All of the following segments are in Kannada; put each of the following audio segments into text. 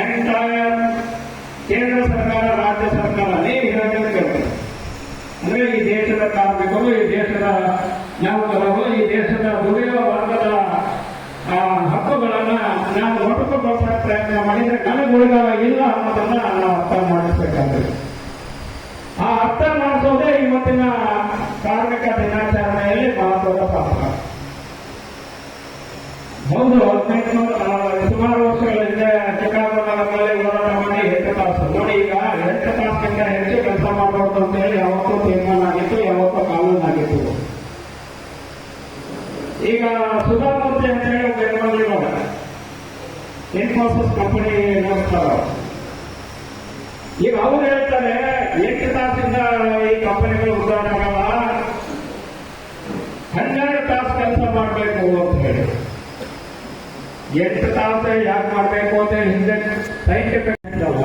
ಎಂಟೈರ್ ಕೇಂದ್ರ ಸರ್ಕಾರ, ರಾಜ್ಯ ಸರ್ಕಾರ ನೀವು ಹೇಳಬೇಕು ಅಂದ್ರೆ ಈ ದೇಶದ ಕಾರ್ಮಿಕರು, ಈ ದೇಶದ ನೌಕರರು, ಈ ದೇಶದ ದುಡಿಯುವ ವರ್ಗದ ಹಕ್ಕುಗಳನ್ನು ನಾವು ಬಳಸಕ್ಕೆ ಪ್ರಯತ್ನ ಮಾಡಿದರೆ ನನಗೆ ಇಲ್ಲ ಅನ್ನೋದನ್ನ ನಾವು ಅರ್ಥ ಮಾಡಿಸಬೇಕಾದ್ರೆ ಆ ಅರ್ಥ ಮಾಡಿಸೋದೇ ಇವತ್ತಿನ ಕಾರ್ಮಿಕ ದಿನಾಚರಣೆಯಲ್ಲಿ ಮಹತ್ವದ ಪಾತ್ರ. ಹೌದು ಹದಿನೆಂಟುನೂರ ಸುಮಾರು ವರ್ಷಗಳ ಹಿಂದೆ ಚಿಕಾಗೋ ನಗರದಲ್ಲಿ ಹೋರಾಟ ಮಾಡಿ ಎಂಟು ತಾಸು ನೋಡಿ ಈಗ ತಾಸಿನಿಂದ ಹೆಚ್ಚು ಕೆಲಸ ಮಾಡಬಹುದು ಅಂತ ಹೇಳಿ ಯಾವತ್ತೂ ತೀರ್ಮಾನ ಆಗಿತ್ತು ಯಾವತ್ತೂ ಕಾನೂನು ಆಗಿತ್ತು ಈಗ ಸುಧಾಮೂರ್ತಿ ಅಂತ ಹೇಳಿ ಒಬ್ಬ ಬೆಂಗಳೂರಿನವರು ಇನ್ಫೋಸಿಸ್ ಕಂಪನಿ ನಡೆಸ್ತಾರ ಈಗ ಅವ್ರು ಹೇಳ್ತಾರೆ ಎಂಟು ತಾಸಿಂದ ಈ ಕಂಪನಿಗಳು ಉದ್ಧಾರ ಆಗಲ್ಲ? ಹನ್ನೆರಡು ತಾಸು ಕೆಲಸ ಮಾಡಬೇಕು ಅಂತ ಹೇಳಿ. ಎಂಟು ತಾಸು ಯಾಕೆ ಮಾಡಬೇಕು ಅಂತ ಹಿಂದೆ ಸೈಂಟಿಫಿಕ್ ಅಲ್ಲ.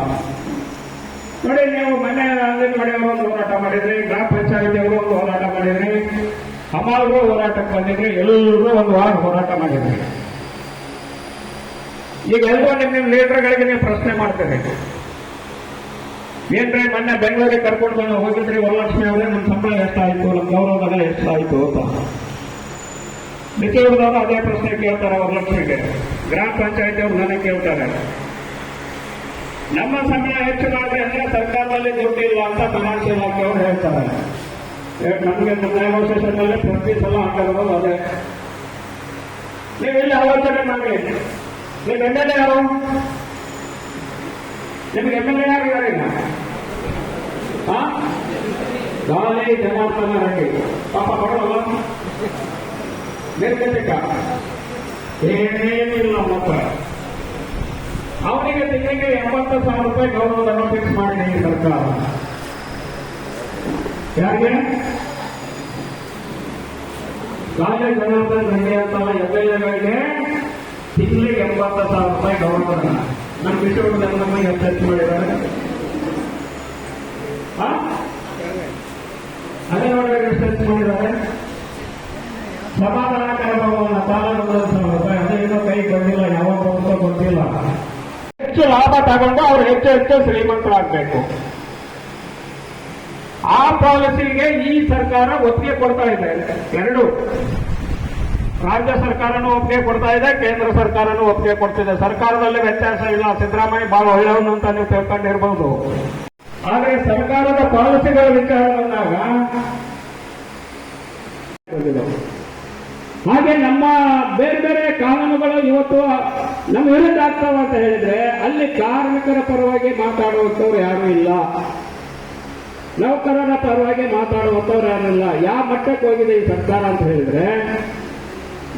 ನೋಡಿ, ನೀವು ಮನೆ ಅಂಗನವಾಡಿಯವರು ಒಂದು ಹೋರಾಟ ಮಾಡಿದ್ರಿ, ಗ್ರಾಮ ಪಂಚಾಯತಿ ಅವರು ಒಂದು ಹೋರಾಟ ಮಾಡಿದ್ರಿ ಅಮಾರು ಹೋರಾಟಕ್ಕೆ ಬಂದಿದ್ರಿ ಎಲ್ಲರೂ ಒಂದು ವಾರ ಹೋರಾಟ ಮಾಡಿದ್ರಿ. ಈಗ ಎಲ್ಲರೂ ನಿಮ್ಮ ಲೀಡರ್ಗಳಿಗೆ ನೀವು ಪ್ರಶ್ನೆ ಮಾಡ್ತೀರಿ. ಏನ್ರಿ, ಮೊನ್ನೆ ಬೆಂಗಳೂರಿಗೆ ಕರ್ಕೊಂಡು ಬಂದು ಹೋಗಿದ್ರಿ, ವರಲಕ್ಷ್ಮಿ ಅವರೇ, ನಮ್ಮ ಸಂಬಳ ಎಷ್ಟಾಯ್ತು ನಮ್ಮ ಗೌರವಧನ ಎಷ್ಟಾಯ್ತು ಅಂತ. ನಿತ್ಯವ್ರದವರು ಅದೇ ಪ್ರಶ್ನೆ ಕೇಳ್ತಾರೆ ವರಲಕ್ಷ್ಮಿಗೆ. ಗ್ರಾಮ ಪಂಚಾಯತಿ ಅವರು ನನಗೆ ಕೇಳ್ತಾರೆ. ನಮ್ಮ ಸಂಬಳ ಹೆಚ್ಚು ಮಾಡಿದ್ರೆ ಅಂದ್ರೆ ಸರ್ಕಾರದಲ್ಲಿ ದುಡ್ಡು ಇಲ್ಲ ಅಂತ ಫೈನಾನ್ಸ್ ಇಲಾಖೆ ಅವ್ರು ಹೇಳ್ತಾರೆ. ನಮ್ಗೆ ನಮಗೆ ನೆಗೋಸಿಯೇಷನ್ ಅಲ್ಲಿ ಪ್ರತಿ ಸಲ ಹಾಕಿರೋದು ಅದೇ. ನೀವು ಇಲ್ಲಿ ಆಲೋಚನೆ ಮಾಡಿ. ನೀವು ಎಂ ಎಲ್ ಎ ಯಾರು? ನಿಮ್ಗೆ ಎಂ ಎಲ್ ಎ ಯಾರು ಯಾರು ಹಾ ಗಾಲಿ ಜನಾರ್ದನ ರೆಡ್ಡಿ. ಪಾಪ ಕೊಡೋಲ್ಲ? ನಿರ್ಗತಿಕ ಏನೇನಿಲ್ಲ ಮಕ್ಕಳ ಅವನಿಗೆ ತಿಂಗಳಿಗೆ ಎಂಬತ್ತು ಸಾವಿರ ರೂಪಾಯಿ ಗೌರವಧನ ಫಿಕ್ಸ್ ಮಾಡಿ ಸರ್ಕಾರ. ಯಾರಿಗೆ ಗಾಲಿ ಜನಾರ್ದನ್ ರೆಡ್ಡಿ ಎಂ ಎಲ್ ತಿಂಗಳಿಗೆ ಎಂಬತ್ತು ಸಾವಿರ ರೂಪಾಯಿ ಗೌರವ ನಮ್ಮ ವಿಷಯವನ್ನು ನಮ್ಮ ಹೆಚ್ಚು ಮಾಡಿದ್ದಾರೆ? ಅಂಗನವಾಡಿಗಳಿಗೆ ಎಷ್ಟು ಹೆಚ್ಚು ಮಾಡಿದ್ದಾರೆ. ಸಮಾಧಾನ ಭಾವವನ್ನು ಪಾಲನೆ ಸಾವಿರ ರೂಪಾಯಿ. ಅದೇನೋ ಕೈ ಬಂದಿಲ್ಲ ಯಾವ ಬರುತ್ತೋ ಗೊತ್ತಿಲ್ಲ. ಹೆಚ್ಚು ಲಾಭ ತಗೊಂಡು ಅವ್ರು ಹೆಚ್ಚು ಹೆಚ್ಚು ಶ್ರೀಮಂತರಾಗಬೇಕು. ಆ ಪಾಲಿಸಿಗೆ ಈ ಸರ್ಕಾರ ಒಪ್ಪಿಗೆ ಕೊಡ್ತಾ ಇದೆ. ಎರಡು, ರಾಜ್ಯ ಸರ್ಕಾರನೂ ಒಪ್ಪಿಗೆ ಕೊಡ್ತಾ ಇದೆ, ಕೇಂದ್ರ ಸರ್ಕಾರನೂ ಒಪ್ಪಿಗೆ ಕೊಡ್ತಿದೆ. ಸರ್ಕಾರದಲ್ಲಿ ವ್ಯತ್ಯಾಸ ಇಲ್ಲ. ಸಿದ್ದರಾಮಯ್ಯ ಬಹಳ ಒಳ್ಳೆಯವನು ಅಂತ ನೀವು ತಿಳ್ಕೊಂಡಿರ್ಬೋದು. ಆದರೆ ಸರ್ಕಾರದ ಪಾಲಿಸಿಗಳ ವಿಚಾರ ಬಂದಾಗ ಹಾಗೆ ನಮ್ಮ ಬೇರೆ ಬೇರೆ ಕಾನೂನುಗಳು ಇವತ್ತು ನಮ್ಮ ವಿರುದ್ಧ ಆಗ್ತಾವ ಅಂತ ಹೇಳಿದ್ರೆ ಅಲ್ಲಿ ಕಾರ್ಮಿಕರ ಪರವಾಗಿ ಮಾತಾಡುವಂಥವ್ರು ಯಾರೂ ಇಲ್ಲ. ನೌಕರರ ಪರವಾಗಿ ಮಾತಾಡುವಂಥವ್ರು ಯಾರು ಇಲ್ಲ ಯಾವ ಮಟ್ಟಕ್ಕೆ ಹೋಗಿದೆ ಈ ಸರ್ಕಾರ ಅಂತ ಹೇಳಿದ್ರೆ,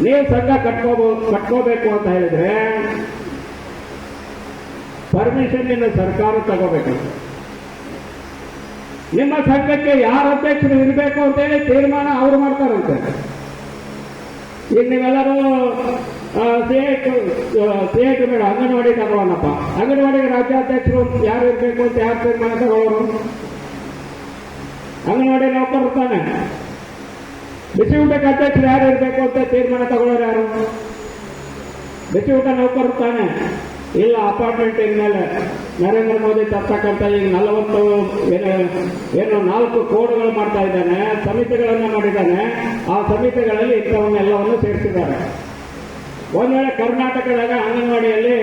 ನೀವು ಸಂಘ ಕಟ್ಕೋಬೋ, ಕಟ್ಕೋಬೇಕು ಅಂತ ಹೇಳಿದ್ರೆ ಪರ್ಮಿಷನ್ ನಿನ್ನ ಸರ್ಕಾರ ತಗೋಬೇಕು. ನಿಮ್ಮ ಸಂಘಕ್ಕೆ ಯಾರ ಅಧ್ಯಕ್ಷರು ಇರಬೇಕು ಅಂತ ಹೇಳಿ ತೀರ್ಮಾನ ಅವ್ರು ಮಾಡ್ತಾರಂತೆ. ಈಗ ನೀವೆಲ್ಲರೂ ಸಿಎಟ್ ಬೇಡ, ಅಂಗನವಾಡಿ ತಗೊಳ್ಳೋಣಪ್ಪ. ಅಂಗನವಾಡಿ ರಾಜ್ಯಾಧ್ಯಕ್ಷರು ಯಾರು ಇರಬೇಕು ಅಂತ ಯಾರು ತೀರ್ಮಾನ ತಗೊಳ್ಳೋರು? ಅಂಗನವಾಡಿ ನೌಕರ್ ಇರ್ತಾನೆ ಬಿಸಿ ಊಟಕ್ಕೆ ಅಧ್ಯಕ್ಷರು ಯಾರು ಇರಬೇಕು ಅಂತ ತೀರ್ಮಾನ ತಗೊಳ್ಳೋರು ಯಾರು? ಬಿಸಿ ಊಟ ನೌಕರ್ ತಾನೆ ಇಲ್ಲ ಅಪಾರ್ಟ್ಮೆಂಟ್ ಇನ್ಮೇಲೆ ನರೇಂದ್ರ ಮೋದಿ ತರ್ತಕ್ಕಂಥ ಈಗ ನಲವತ್ತು, ಏನು ಏನು ನಾಲ್ಕು ಕೋಡ್ಗಳು ಮಾಡ್ತಾ ಇದ್ದಾನೆ, ಸಮಿತಿಗಳನ್ನು ಮಾಡಿದ್ದಾನೆ. ಆ ಸಮಿತಿಗಳಲ್ಲಿ ಇಂಥವನ್ನೆಲ್ಲವನ್ನು ಸೇರಿಸಿದ್ದಾರೆ. ಒಂದು ವೇಳೆ ಕರ್ನಾಟಕದಾಗ ಅಂಗನವಾಡಿಯಲ್ಲಿ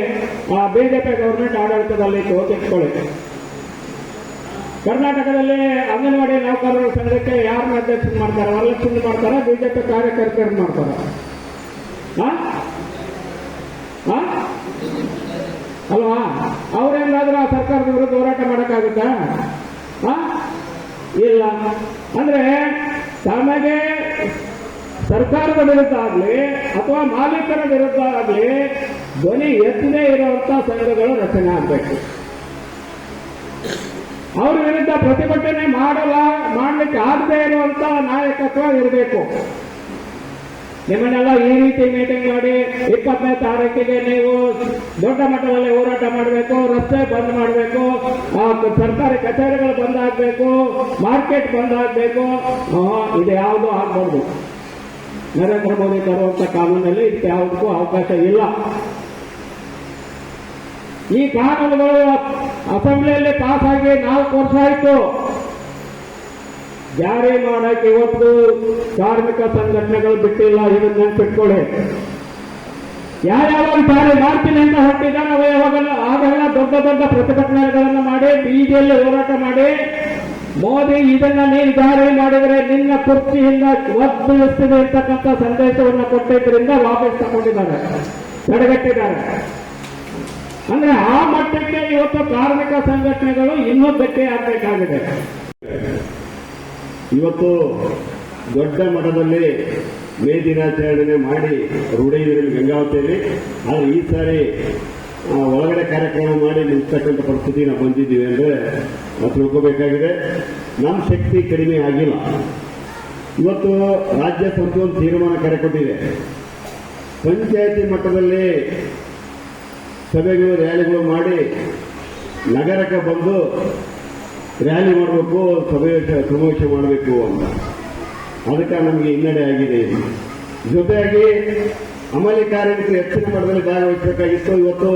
ಬಿಜೆಪಿ ಗೌರ್ಮೆಂಟ್ ಆಡಳಿತದಲ್ಲಿ ತಿಳ್ಕೊಳ್ಳಿ ಕರ್ನಾಟಕದಲ್ಲಿ ಅಂಗನವಾಡಿ ನೌಕರರ ಸಂಘಕ್ಕೆ ಯಾರನ್ನ ಅಧ್ಯಕ್ಷ ಮಾಡ್ತಾರೆ? ವರಲಕ್ಷ್ಮಿ ಮಾಡ್ತಾರೆ? ಬಿಜೆಪಿ ಕಾರ್ಯಕರ್ತರು ಮಾಡ್ತಾರ? ಅಲ್ವಾ? ಅವ್ರೇನಾದ್ರೂ ಆ ಸರ್ಕಾರದ ವಿರುದ್ಧ ಹೋರಾಟ ಮಾಡೋಕ್ಕಾಗುತ್ತಾ? ಇಲ್ಲ. ಅಂದ್ರೆ ತಮಗೆ ಸರ್ಕಾರದ ವಿರುದ್ಧ ಆಗಲಿ ಅಥವಾ ಮಾಲೀಕರ ವಿರುದ್ಧ ಆಗಲಿ ಧ್ವನಿ ಎತ್ತದೇ ಇರುವಂತಹ ಸಂಘಗಳು ರಚನೆ ಆಗ್ಬೇಕು. ಅವ್ರ ವಿರುದ್ಧ ಪ್ರತಿಭಟನೆ ಮಾಡಲ್ಲ, ಮಾಡಲಿಕ್ಕೆ ಆಗದೆ ಇರುವಂತ ನಾಯಕತ್ವ ಇರಬೇಕು. ನಿಮ್ಮನ್ನೆಲ್ಲ ಈ ರೀತಿ ಮೀಟಿಂಗ್ ಮಾಡಿ ಇಪ್ಪತ್ತನೇ ತಾರೀಕಿಗೆ ನೀವು ದೊಡ್ಡ ಮಟ್ಟದಲ್ಲಿ ಹೋರಾಟ ಮಾಡಬೇಕು, ರಸ್ತೆ ಬಂದ್ ಮಾಡಬೇಕು ಸರ್ಕಾರಿ ಕಚೇರಿಗಳು ಬಂದ್ ಆಗಬೇಕು, ಮಾರ್ಕೆಟ್ ಬಂದ್ ಆಗಬೇಕು. ಇದು ಯಾವುದು ಆಗ್ಬಾರ್ದು. ನರೇಂದ್ರ ಮೋದಿ ತರುವಂತ ಕಾನೂನಲ್ಲಿ ಯಾವುದಕ್ಕೂ ಅವಕಾಶ ಇಲ್ಲ. ಈ ಕಾನೂನುಗಳು ಅಸೆಂಬ್ಲಿಯಲ್ಲಿ ಪಾಸ್ ಆಗಿ ನಾಲ್ಕು ವರ್ಷ ಆಯಿತು. ಜಾರಿ ಮಾಡಕ್ಕೆ ಇವತ್ತು ಕಾರ್ಮಿಕ ಸಂಘಟನೆಗಳು ಬಿಟ್ಟಿಲ್ಲ, ಇದನ್ನ ನೆನ್ಪಿಟ್ಕೊಳ್ಳಿ. ಯಾರ್ಯಾವಾಗ ಜಾರಿ ಮಾಡ್ತೀನಿ ಅಂತ ಹೊರಟಿದ್ದಾರೆ ಅವ ಯಾವಾಗಲ್ಲ, ಆಗೆಲ್ಲ ದೊಡ್ಡ ದೊಡ್ಡ ಪ್ರತಿಭಟನೆಗಳನ್ನು ಮಾಡಿ, ಬೀದಿಯಲ್ಲಿ ಹೋರಾಟ ಮಾಡಿ. ಮೋದಿ ಇದನ್ನ ನೀನು ಜಾರಿ ಮಾಡಿದರೆ ನಿನ್ನ ಕುರ್ಚಿಯಿಂದ ಒದ್ದಿಳಿಸ್ತೀನಿ ಅಂತಕ್ಕಂಥ ಸಂದೇಶವನ್ನು ಕೊಟ್ಟಿದ್ದರಿಂದ ವಾಪಸ್ ತಗೊಂಡಿದ್ದಾರೆ, ತಡೆಗಟ್ಟಿದ್ದಾರೆ. ಅಂದ್ರೆ ಆ ಮಟ್ಟಕ್ಕೆ ಇವತ್ತು ಕಾರ್ಮಿಕ ಸಂಘಟನೆಗಳು ಇನ್ನೂ ಗಟ್ಟಿ ಆಗಬೇಕಾಗಿದೆ. ಇವತ್ತು ದೊಡ್ಡ ಮಠದಲ್ಲಿ ಮೇ ದಿನಾಚರಣೆ ಮಾಡಿ ರೂಢಿಯಲ್ಲಿ ಗಂಗಾವತಿಯಲ್ಲಿ. ಆದರೆ ಈ ಸಾರಿ ಒಳಗಡೆ ಕಾರ್ಯಕ್ರಮ ಮಾಡಿ ನಿಲ್ತಕ್ಕಂಥ ಪರಿಸ್ಥಿತಿ ನಾವು ಬಂದಿದ್ದೀವಿ ಅಂದರೆ ನಾವು ತಿಳ್ಕೋಬೇಕಾಗಿದೆ ನಮ್ಮ ಶಕ್ತಿ ಕಡಿಮೆ ಆಗಿಲ್ಲ. ಇವತ್ತು ರಾಜ್ಯ ಸಂಸ್ಥೆ ಒಂದು ತೀರ್ಮಾನ ಕರೆಕೊಟ್ಟಿದೆ ಪಂಚಾಯತಿ ಮಟ್ಟದಲ್ಲಿ ಸಭೆಗಳು ರ್ಯಾಲಿಗಳು ಮಾಡಿ ನಗರಕ್ಕೆ ಬಂದು ರ್ಯಾಲಿ ಮಾಡಬೇಕು, ಸಭೆ ಸಮಾವೇಶ ಮಾಡಬೇಕು ಅಂತ. ಅದಕ್ಕೆ ನಮಗೆ ಹಿನ್ನಡೆ ಆಗಿದೆ. ಜೊತೆಯಾಗಿ ಅಮಲಿ ಕಾರ್ಯಕ್ಕೆ ಹೆಚ್ಚಿನ ಮಟ್ಟದಲ್ಲಿ ಭಾಗವಹಿಸಬೇಕಾಗಿತ್ತು. ಇವತ್ತು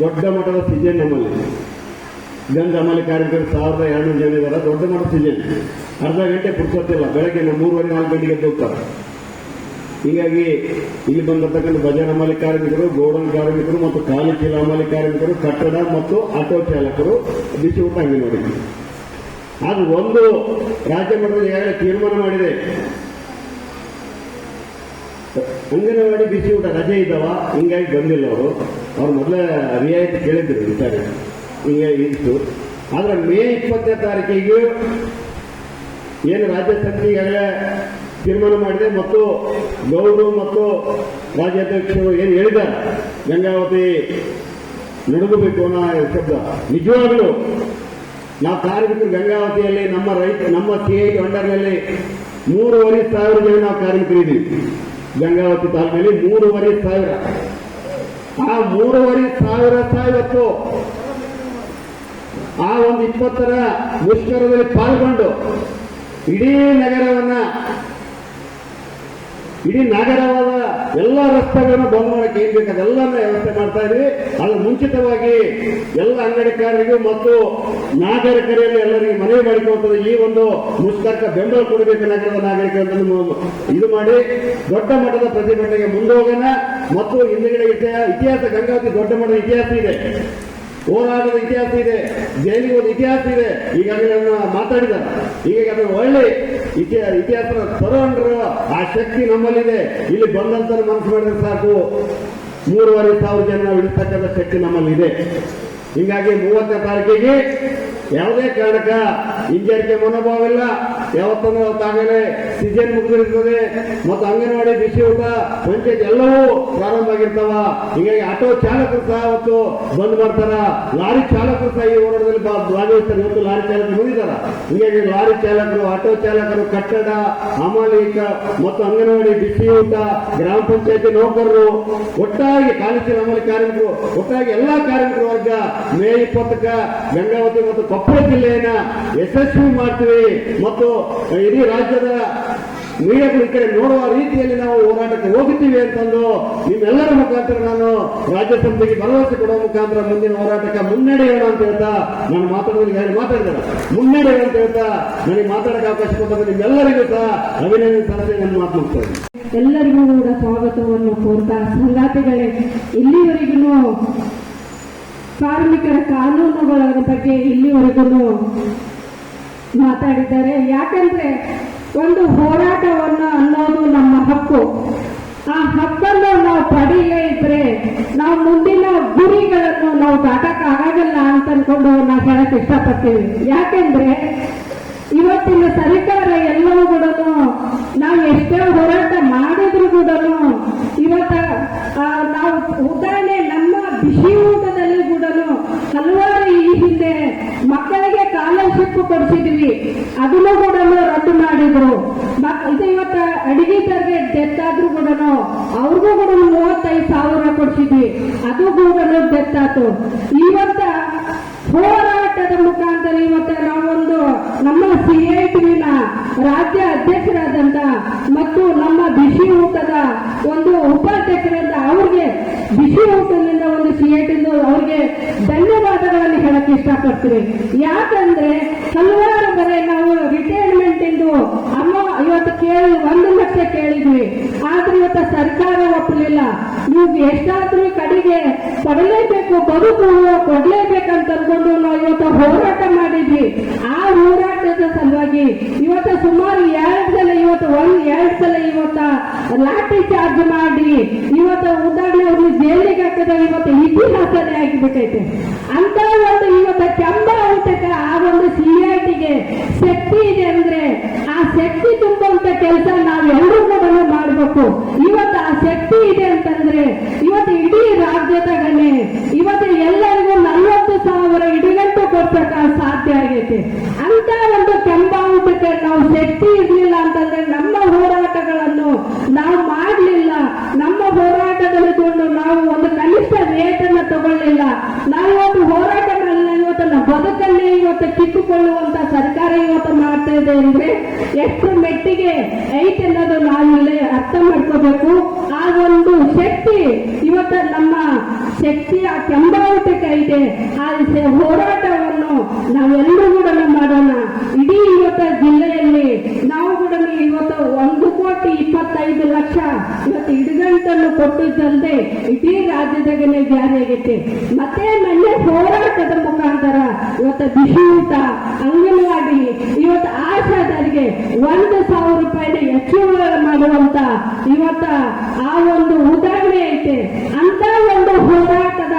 ದೊಡ್ಡ ಮಟ್ಟದ ಸಿಜನ್ ನಮ್ಮಲ್ಲಿ. ಗಂಧ ಅಮಲಿ ಕಾರ್ಯಕ್ರಮ ಸಾವಿರದ ಎರಡು ಜನ ಇದ್ದಾರೆ. ದೊಡ್ಡ ಮಟ್ಟದ ಸಿಜನ್. ಅರ್ಧ ಗಂಟೆ ಪುರ್ಸೊತ್ತಿಲ್ಲ. ಬೆಳಗ್ಗೆ ಮೂರುವರೆ ನಾಲ್ಕು ಗಂಟೆಗೆ ಎದ್ದು ಹೋಗ್ತಾರೆ. ಹೀಗಾಗಿ ಇಲ್ಲಿ ಬಂದಿರತಕ್ಕಂಥ ಬಜಾರ್ ಅಮಲಿ ಕಾರ್ಮಿಕರು ಗೋಡನ್ ಕಾರ್ಮಿಕರು ಮತ್ತು ಕಾಲು ಚೀಲ ಅಮಲಿ ಕಾರ್ಮಿಕರು ಕಟ್ಟಡ ಮತ್ತು ಆಟೋ ಚಾಲಕರು ಬಿಸಿ ಊಟ ನೋಡಿ ಅದು ಒಂದು ರಾಜ್ಯ ಮಟ್ಟದಲ್ಲಿ ಯಾರು ತೀರ್ಮಾನ ಮಾಡಿದೆ? ಅಂಗನವಾಡಿ ಬಿಸಿ ಊಟ ರಜೆ ಇದ್ದಾವ, ಹಿಂಗಾಗಿ ಬಂದಿಲ್ಲ ಅವರು. ಅವ್ರು ಮೊದಲೇ ರಿಯಾಯಿತಿ ಕೇಳಿದ್ರು ವಿಚಾರ. ಹಿಂಗಾಗಿ ಇತ್ತು. ಆದರೆ ಮೇ ಇಪ್ಪತ್ತನೇ ತಾರೀಕಿಗೆ ಏನು ರಾಜ್ಯ ಸಮಿತಿ ಈಗಾಗಲೇ ತೀರ್ಮಾನ ಮಾಡಿದೆ ಮತ್ತು ಗೌಡರು ಮತ್ತು ರಾಜ್ಯಾಧ್ಯಕ್ಷರು ಏನು ಹೇಳಿದ್ದಾರೆ ಗಂಗಾವತಿ ನಡುಗಬೇಕು ಅನ್ನೋ ಶಬ್ದ. ನಿಜವಾಗಲೂ ನಾವು ಕಾರ್ಮಿಕರು ಗಂಗಾವತಿಯಲ್ಲಿ ನಮ್ಮ ರೈತ, ನಮ್ಮ ಸಿಐ ಅಂಡರ್ನಲ್ಲಿ ಮೂರುವರೆ ಸಾವಿರ ಜನ ನಾವು ಕಾರ್ಮಿಕರಿದ್ದೀವಿ ಗಂಗಾವತಿ ತಾಲೂಕಿನಲ್ಲಿ ಮೂರುವರೆ ಸಾವಿರ. ಆ ಮೂರುವರೆ ಸಾವಿರ ಸಾವಿರತ್ತು ಆ ಒಂದು ಇಪ್ಪತ್ತರ ಮುಷ್ಕರದಲ್ಲಿ ಪಾಲ್ಗೊಂಡು ಇಡೀ ನಗರವನ್ನ ಇಡೀ ನಗರವಾದ ಎಲ್ಲ ರಸ್ತೆಗಳನ್ನು ಬಂದ್ ಮಾಡಕ್ಕೆ ಏನ್ ಬೇಕು ಅದೆಲ್ಲನ ವ್ಯವಸ್ಥೆ ಮಾಡ್ತಾ ಇದ್ವಿ ಅಲ್ಲಿ ಮುಂಚಿತವಾಗಿ ಎಲ್ಲ ಅಂಗಡಿಕಾರರಿಗೂ ಮತ್ತು ನಾಗರಿಕರಲ್ಲಿ ಎಲ್ಲರಿಗೂ ಮನವಿ ಮಾಡಿಕೊಳ್ತದೆ ಈ ಒಂದು ಮುಷ್ಕರಕ್ಕೆ ಬೆಂಬಲ ಕೊಡಬೇಕು ನಗರದ ನಾಗರಿಕರನ್ನು ಇದು ಮಾಡಿ ದೊಡ್ಡ ಮಟ್ಟದ ಪ್ರತಿಭಟನೆಗೆ ಮುಂದೋಗೋಣ. ಮತ್ತು ಇತಿಹಾಸ ಇತಿಹಾಸ ಗಂಗಾವತಿ ದೊಡ್ಡ ಮಟ್ಟದ ಇತಿಹಾಸ ಇದೆ. ಹೋರಾಟದ ಇತಿಹಾಸ ಇದೆ, ಜೈಲಿಗೆ ಒಂದು ಇತಿಹಾಸ ಇದೆ. ಈಗಾಗಲೇ ಮಾತಾಡಿದ್ದಾರೆ ಈಗ ಅದನ್ನು ಒಳ್ಳೆ ಇತಿಹಾಸ ಇತಿಹಾಸ ಆ ಶಕ್ತಿ ನಮ್ಮಲ್ಲಿದೆ. ಇಲ್ಲಿ ಬಂದಂತ ಮನಸ್ಸು ಮಾಡಿದ್ರೆ ಸಾಕು. ಮೂರುವರೆ ಸಾವಿರ ಜನ ಇಡತಕ್ಕಂಥ ಶಕ್ತಿ ನಮ್ಮಲ್ಲಿದೆ. ಹೀಗಾಗಿ ಮೂವತ್ತನೇ ತಾರೀಕಿಗೆ ಯಾವುದೇ ಕಾರಣಕ್ಕ ಹಿಂಜರಿಕೆ ಮನೋಭಾವ ಇಲ್ಲ. ಯಾವತ್ತಂದ್ರೆ ಆಮೇಲೆ ಸೀಸನ್ ಮುಗಿದಿರ್ತದೆ. ಮತ್ತು ಅಂಗನವಾಡಿ ಬಿಸಿ ಊಟ ಪಂಚಾಯತ್ ಎಲ್ಲವೂ ಪ್ರಾರಂಭ ಆಗಿರ್ತಾವ. ಹೀಗಾಗಿ ಆಟೋ ಚಾಲಕರು ಸಹ ಅವತ್ತು ಬಂದ್ ಮಾಡ್ತಾರ. ಲಾರಿ ಚಾಲಕರು ಸಹ ಈ ಹೋರಾಟದಲ್ಲಿ ಭಾಗವಹಿಸ್ತಾರೆ. ಇವತ್ತು ಲಾರಿ ಚಾಲಕರು ಮುಗಿದಾರ ಹೀಗಾಗಿ ಲಾರಿ ಚಾಲಕರು, ಆಟೋ ಚಾಲಕರು, ಕಟ್ಟಡ ಅಮಾಲಿಕ ಮತ್ತು ಅಂಗನವಾಡಿ ಬಿಸಿ ಊಟ ಗ್ರಾಮ ಪಂಚಾಯತಿ ನೌಕರರು, ಒಟ್ಟಾಗಿ ಕಾಲೇಜಿನ ಅಮಲಿ ಕಾರ್ಮಿಕರು, ಒಟ್ಟಾಗಿ ಎಲ್ಲಾ ಕಾರ್ಮಿಕರ ವರ್ಗ, ಮೇ ಇಪ್ಪತ್ತಕ್ಕ ಗಂಗಾವತಿ ಮತ್ತು ಕೊಪ್ಪಳ ಜಿಲ್ಲೆಯನ್ನ ಯಶಸ್ವಿ ಮಾಡ್ತೀವಿ. ಮತ್ತು ಇಡೀ ರಾಜ್ಯದ ಮೀಡಿಯಾಗಳು ಕಡೆ ನೋಡುವ ರೀತಿಯಲ್ಲಿ ನಾವು ಹೋರಾಟಕ್ಕೆ ಹೋಗುತ್ತೀವಿ ಅಂತಂದು ನಿಮ್ಮೆಲ್ಲರ ಮುಖಾಂತರ ನಾನು ರಾಜ್ಯ ಸಮಿತಿಗೆ ಭರವಸೆ ಕೊಡುವ ಮುಖಾಂತರ ಮುಂದಿನ ಹೋರಾಟಕ್ಕೆ ಮುನ್ನಡೆಯೋಣ ಅಂತ ಹೇಳ್ತಾ ನಾನು ಮಾತಾಡೋದಕ್ಕೆ ಹೇಳಿ ಮಾತಾಡಿದ್ದಾರೆ. ಮುನ್ನಡೆಯೋಣ ಅಂತ ಹೇಳ್ತಾ ನನಗೆ ಮಾತಾಡಕ್ಕೆ ಅವಕಾಶ ಕೊಟ್ಟಂತ ನಿಮ್ಮೆಲ್ಲರಿಗೂ ಸಹ ಅಭಿನಂದನೆ ಸಲಹೆ ನನ್ನ ಮಾತು ಮುಗಿಸ್ತೇನೆ ಎಲ್ಲರಿಗೂ ಕೂಡ ಸ್ವಾಗತವನ್ನು ಕೋರ್ತಾ ಸಂಗಾತಿಗಳೇ, ಇಲ್ಲಿವರೆಗೂ ಕಾರ್ಮಿಕರ ಕಾನೂನುಗಳ ಬಗ್ಗೆ ಇಲ್ಲಿವರೆಗೂ ಮಾತಾಡಿದ್ದಾರೆ. ಯಾಕಂದ್ರೆ ಒಂದು ಹೋರಾಟವನ್ನು ಅನ್ನೋದು ನಮ್ಮ ಹಕ್ಕು. ಆ ಹಕ್ಕನ್ನು ನಾವು ಪಡೀಲೇ ಇದ್ರೆ ನಾವು ಮುಂದಿನ ಗುರಿಗಳನ್ನು ನಾವು ದಾಟಕ್ಕಾಗಲ್ಲ ಅಂತ ಅನ್ಕೊಂಡು ನಾವು ಹೇಳಕ್ ಇಷ್ಟಪಡ್ತೀವಿ. ಯಾಕೆಂದ್ರೆ ಇವತ್ತಿನ ಸರ್ಕಾರ ಎಲ್ಲವೂ ಕೂಡ ನಾವು ಎಷ್ಟೇ ಹೋರಾಟ ಮಾಡಿದ್ರು ಕೂಡ ಇವತ್ತ ನಾವು ಉದಾಹರಣೆ ನಮ್ಮ ಬಿಸಿ ಊಟದಲ್ಲಿ ಕೂಡ ಹಲವಾರು ಈ ಹಿಂದೆ ಮಕ್ಕಳಿಗೆ ಕಾಲರ್ಶಿಪ್ ಕೊಡಿಸಿದ್ವಿ ಅದನ್ನು ಕೂಡ ರದ್ದು ಮಾಡಿದ್ರು. ಇದು ಇವತ್ತ ಅಡಿಗೆ ತರಗೆ ಡೆತ್ ಆದ್ರೂ ಕೂಡ ಅವ್ರಿಗೂ ಕೂಡ ಮೂವತ್ತೈದು ಸಾವಿರ ಕೊಡಿಸಿದ್ವಿ. ಅದು ಕೂಡ ಡೆತ್ ಆತು. ಇವತ್ತ ಹೋರಾಟದ ಮುಖಾಂತರ ಇವತ್ತ ನಾವೊಂದು ನಮ್ಮ ಸಿಐಟಿನ ರಾಜ್ಯ ಅಧ್ಯಕ್ಷರಾದಂತ ಮತ್ತು ನಮ್ಮ ಬಿಸಿ ಊಟದ ಒಂದು ಉಪಾಧ್ಯಕ್ಷರಾದ ಅವ್ರಿಗೆ, ಬಿಸಿ ಊಟದಿಂದ ಒಂದು ಸಿಐಟಿಂದ ಅವ್ರಿಗೆ ಧನ್ಯವಾದಗಳನ್ನು ಹೇಳಕ್ ಇಷ್ಟಪಡ್ತೀವಿ ಯಾಕಂದ್ರೆ ಹಲವಾರು ಬರೆ ನಾವು ರಿಟೈರ್ಮೆಂಟ್ ಎಂದು ಅಮ್ಮ ಇವತ್ತು ಕೇಳಿ, ಒಂದು ಲಕ್ಷ ಕೇಳಿದ್ವಿ. ಆದ್ರೆ ಇವತ್ತು ಸರ್ಕಾರ ಒಪ್ಪಲಿಲ್ಲ. ನೀವು ಎಷ್ಟಾದ್ರೂ ಕಡೆಗೆ ಕೊಡಲೇಬೇಕು ಬದುಕು ಕೊಡಲೇಬೇಕಂತ ಅನ್ಕೊಂಡು ನಾವು ಇವತ್ತು ಹೋರಾಟ ಮಾಡಿದ್ವಿ. ಆ ಹೋರಾಟದ ಸಲುವಾಗಿ ಇವತ್ತು ಸುಮಾರು ಎರಡು ಸಲ ಇವತ್ತು, ಒಂದ್ ಎರಡು ಸಲ ಇವತ್ತ ಲಾಠಿ ಚಾರ್ಜ್ ಮಾಡಿ ಇವತ್ತು ಉದಾಹರಣೆ ಜೈಲಿಗೆ ಹಾಕಿದ ಇವತ್ತು ಇತಿಹಾಸನೇ ಆಗಿಬಿಟ್ಟೈತೆ. ಅಂತ ಕೆಂಬ ಊಟಕ್ಕೆ ಆ ಒಂದು ಸಿಐಟಿಗೆ ಶಕ್ತಿ ಇದೆ ಅಂದ್ರೆ ಆ ಶಕ್ತಿ ತುಂಬುವಂತ ಕೆಲಸ ನಾವು ಎಲ್ಲರೂ ಕೂಡ ಮಾಡಬೇಕು. ಇವತ್ತು ಆ ಶಕ್ತಿ ಇದೆ ಅಂತಂದ್ರೆ ಇವತ್ತು ಇಡೀ ರಾಜ್ಯದಾಗನೆ ಇವತ್ತು ಎಲ್ಲರಿಗೂ ನಲ್ವತ್ತು ಸಾವಿರ ಇಡಿಗಂಟು ಕೊಡ್ಸಕ ಸಾಧ್ಯ ಆಗೈತೆ. ಅಂತ ಒಂದು ಕೆಂಬಾವುಟಕ್ಕೆ ನಾವು ಶಕ್ತಿ ಇರ್ಲಿಲ್ಲ ಅಂತಂದ್ರೆ ನಮ್ಮ ಹೋರಾಟಗಳನ್ನು ನಾವು ಮಾಡಲಿಲ್ಲ ನಮ್ಮ ಹೋರಾಟದಲ್ಲಿ ಕೊಂಡು ನಾವು ಒಂದು ಕನಿಷ್ಠ ರೇಟನ್ನ ತಗೊಳ್ಳಿಲ್ಲ ನಾವು ಇವತ್ತು ಹೋರಾಟ ಮಾಡಲಿಲ್ಲ ಇವತ್ತು ನಮ್ಮ ಬದುಕಲ್ಲಿ ಇವತ್ತು ಕಿತ್ತುಕೊಳ್ಳುವಂತ ಸರ್ಕಾರ ಇವತ್ತು ಮಾಡ್ತಾ ಇದೆ ಅಂದ್ರೆ ಎಷ್ಟು ಮೆಟ್ಟಿಗೆ ಐತೆ ಅನ್ನೋದು ನಾವು ಅರ್ಥ ಮಾಡ್ಕೋಬೇಕು. ಆ ಒಂದು ಶಕ್ತಿ ಇವತ್ತ ನಮ್ಮ ಶಕ್ತಿ ಆ ಕೆಂಬಾವುಟಕ್ಕೆ ಐತೆ. ಆ ಹೋರಾಟವನ್ನು ನಾವೆಲ್ಲರೂ ಕೂಡ ಮಾಡೋಣ. ಇಡೀ ಇವತ್ತ ಜಿಲ್ಲೆಯಲ್ಲಿ ನಾವು ಕೂಡ ಇವತ್ತು ಕೋಟಿ ಇಪ್ಪತ್ತೈದು ಲಕ್ಷ ಇವತ್ತು ಇಡುಗಂಟನ್ನು ಕೊಟ್ಟಿದ್ದಂತೆ ಇಡೀ ಜಾರಿ ಜಾರಿಯಾಗೈತೆ ಮತ್ತೆ ಮೊನ್ನೆ ಹೋರಾಟದ ಮುಖಾಂತರ ಇವತ್ತು ಬಿಸಿ ಊಟ ಅಂಗನವಾಡಿ, ಇವತ್ತು ಆಶಾದಾರಿಗೆ ಒಂದು ಸಾವಿರ ರೂಪಾಯಿನ ಹೆಚ್ಚು ಮಾಡುವಂತ ಇವತ್ತ ಆ ಒಂದು ಉದಾಹರಣೆ ಐತೆ. ಅಂತ ಒಂದು ಹೋರಾಟದ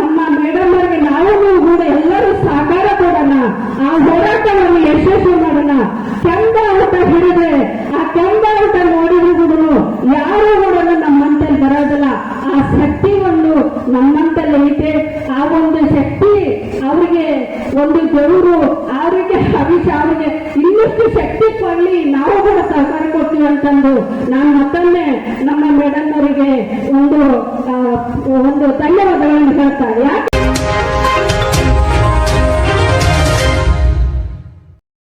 ನಮ್ಮ ಮೇಡಮ್ ಅವರಿಗೆ ನೀವು ಕೂಡ ಎಲ್ಲರೂ ಸಹಕಾರ ಕೊಡೋಣ. ಆ ಹೋರಾಟವನ್ನು ಯಶಸ್ವಿ ಮಾಡೋಣ. ಚಂದ ಅಂತ ಹಿಡಿದ್ರೆ ಆ ನೋಡಿರುವುದನ್ನು ಯಾರು ಕೂಡ ನಮ್ಮಂತಲ್ಲಿ ಬರೋದಿಲ್ಲ. ಆ ಶಕ್ತಿ ಒಂದು ನಮ್ಮಂತಲ್ಲಿ ಐತೆ. ಆ ಒಂದು ಶಕ್ತಿ ಅವರಿಗೆ ಒಂದು ದೇವರು ಅವರಿಗೆ ಹವಿಷ ಅವರಿಗೆ ಇನ್ನಷ್ಟು ಶಕ್ತಿ ಕೊಡಲಿ, ನಾವು ಕೂಡ ಸಹಕಾರ ಕೊಡ್ತೀವಿ ಅಂತಂದು ನಾನು ಮತ್ತೊಮ್ಮೆ ನಮ್ಮ ಮೇಡಮ್ ಅವರಿಗೆ ಒಂದು ಒಂದು ಧನ್ಯವಾದಗಳನ್ನು ಹೇಳ್ತಾರೆ ಯಾಕೆ